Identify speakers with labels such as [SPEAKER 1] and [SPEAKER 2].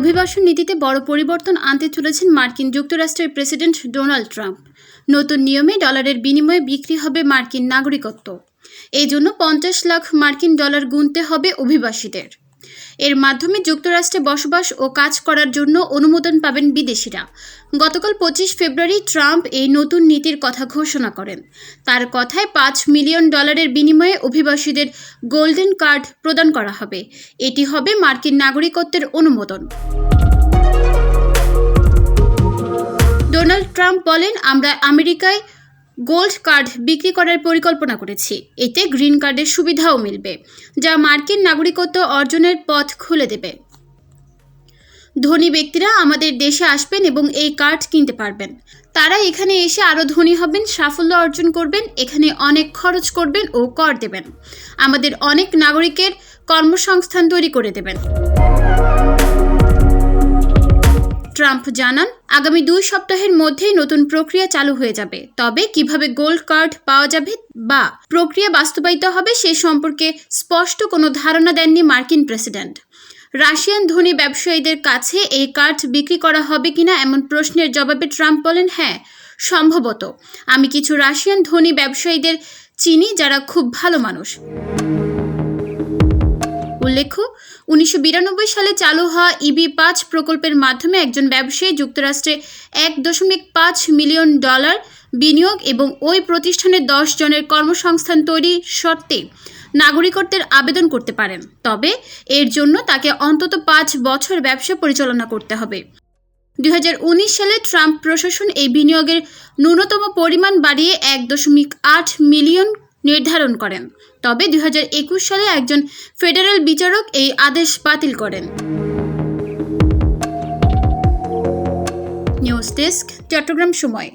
[SPEAKER 1] অভিবাসন নীতিতে বড় পরিবর্তন আনতে চলেছেন মার্কিন যুক্তরাষ্ট্রের প্রেসিডেন্ট ডোনাল্ড ট্রাম্প। নতুন নিয়মে ডলারের বিনিময়ে বিক্রি হবে মার্কিন নাগরিকত্ব। এই জন্য পঞ্চাশ লাখ মার্কিন ডলার গুনতে হবে অভিবাসীদের। এর মাধ্যমে যুক্তরাষ্ট্রে বসবাস ও কাজ করার জন্য অনুমোদন পাবেন বিদেশিরা। গতকাল পঁচিশ ফেব্রুয়ারি ট্রাম্প এই নতুন নীতির কথা ঘোষণা করেন। তার কথায় পাঁচ মিলিয়ন ডলারের বিনিময়ে অভিবাসীদের গোল্ডেন কার্ড প্রদান করা হবে। এটি হবে মার্কিন নাগরিকত্বের অনুমোদন। ডোনাল্ড ট্রাম্প বলেন, আমরা আমেরিকায় গোল্ড কার্ড বিক্রি করার পরিকল্পনা করেছি। এতে গ্রিন কার্ডের সুবিধাও মিলবে, যা মার্কিন নাগরিকত্ব অর্জনের পথ খুলে দেবে। ধনী ব্যক্তিরা আমাদের দেশে আসবেন এবং এই কার্ড কিনতে পারবেন। তারা এখানে এসে আরও ধনী হবেন, সাফল্য অর্জন করবেন, এখানে অনেক খরচ করবেন ও কর দেবেন। আমাদের অনেক নাগরিকের কর্মসংস্থান তৈরি করে দেবেন। ট্রাম্প জানান, আগামী দুই সপ্তাহের মধ্যেই নতুন প্রক্রিয়া চালু হয়ে যাবে। তবে কীভাবে গোল্ড কার্ড পাওয়া যাবে বা প্রক্রিয়া বাস্তবায়িত হবে সে সম্পর্কে স্পষ্ট কোনো ধারণা দেননি মার্কিন প্রেসিডেন্ট। রাশিয়ান ধনী ব্যবসায়ীদের কাছে এই কার্ড বিক্রি করা হবে কিনা এমন প্রশ্নের জবাবে ট্রাম্প বলেন হ্যাঁ সম্ভবত। আমি কিছু রাশিয়ান ধনী ব্যবসায়ীদের চিনি যারা খুব ভালো মানুষ। উল্লেখ্য, উনিশশো বিরানব্বই সালে চালু হওয়া ইবি পাঁচ প্রকল্পের মাধ্যমে একজন ব্যবসায়ী যুক্তরাষ্ট্রে এক দশমিক পাঁচ মিলিয়ন ডলার বিনিয়োগ এবং ওই প্রতিষ্ঠানের দশ জনের কর্মসংস্থান তৈরি শর্তে নাগরিকত্বের আবেদন করতে পারেন। তবে এর জন্য তাকে অন্তত পাঁচ বছর ব্যবসা পরিচালনা করতে হবে। দুই হাজার উনিশ সালে ট্রাম্প প্রশাসন এই বিনিয়োগের ন্যূনতম পরিমাণ বাড়িয়ে এক দশমিক আট মিলিয়ন নির্ধারণ করেন। তবে দুই হাজার একুশ সালে একজন ফেডারেল বিচারক এই আদেশ বাতিল করেন। নিউজ ডেস্ক, চট্টগ্রাম সময়।